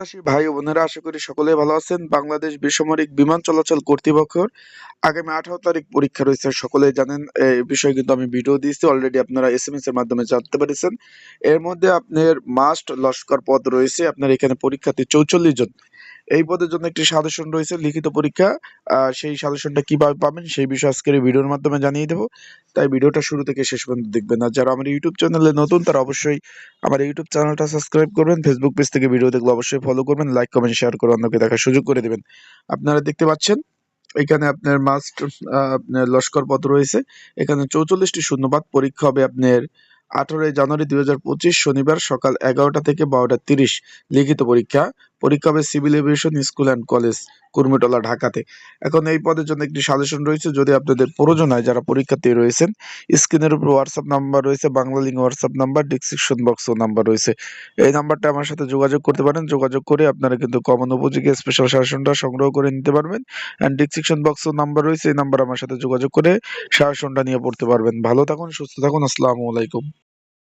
প্রবাসী ভাই ও বোনেরা, আশা করি সকলে ভালো আছেন। বাংলাদেশ বেসামরিক বিমান চলাচল কর্তৃপক্ষের আগামী আঠারো তারিখ পরীক্ষা রয়েছে সকলে জানেন। এই বিষয়ে কিন্তু আমি ভিডিও দিয়েছি অলরেডি আপনারা এস এম এস এর মাধ্যমে জানতে পেরেছেন। এর মধ্যে আপনার মাস্ট লস্কর পদ রয়েছে, আপনার এখানে পরীক্ষাতে চৌচল্লিশ জন। এই পদের জন্য একটি সাজেশন রয়েছে, লিখিত পরীক্ষা। সেই সাজেশনটা কীভাবে পাবেন সেই বিষয়ে আজকের ভিডিওর মাধ্যমে জানিয়ে দেবো। তাই ভিডিওটা শুরু থেকে শেষ পর্যন্ত দেখবেন। আর যারা আমার ইউটিউব চ্যানেলে নতুন, তারা অবশ্যই আমার ইউটিউব চ্যানেলটা সাবস্ক্রাইব করবেন। ফেসবুক পেজ থেকে ভিডিও দেখলে অবশ্যই ফলো করবেন লাইক কমেন্ট শেয়ার করে অন্যকে দেখার সুযোগ করে দেবেন। আপনারা দেখতে পাচ্ছেন, এখানে আপনার মাস্ট লস্কর পদ রয়েছে। এখানে চৌচল্লিশটি শূন্যপাত পরীক্ষা হবে আপনার আঠারোই জানুয়ারি দুই হাজার পঁচিশ শনিবার সকাল এগারোটা থেকে বারোটা তিরিশ লিখিত পরীক্ষা। পরীক্ষা হবে civil aviation school and college Kurmitola, ঢাকাতে। এখন এই পদের জন্য একটি সাজেশন রয়েছে, যদি আপনাদের প্রয়োজন হয়, যারা পরীক্ষার্থী রয়েছেন স্ক্রিনের উপর হোয়াটসঅ্যাপ নাম্বার রয়েছে, Bangla link WhatsApp number description বক্সও নাম্বার রয়েছে। এই নাম্বারটা আমার সাথে যোগাযোগ করতে পারেন, যোগাযোগ করে আপনারা কিন্তু কমন উপযোগী স্পেশাল সাজেশনটা সংগ্রহ করে নিতে পারবেন। অ্যান্ড ডিসক্রিপশন বক্সও নাম্বার রয়েছে, এই নাম্বার আমার সাথে যোগাযোগ করে সাজেশনটা নিয়ে পড়তে পারবেন। ভালো থাকুন, সুস্থ থাকুন, আসসালামু আলাইকুম।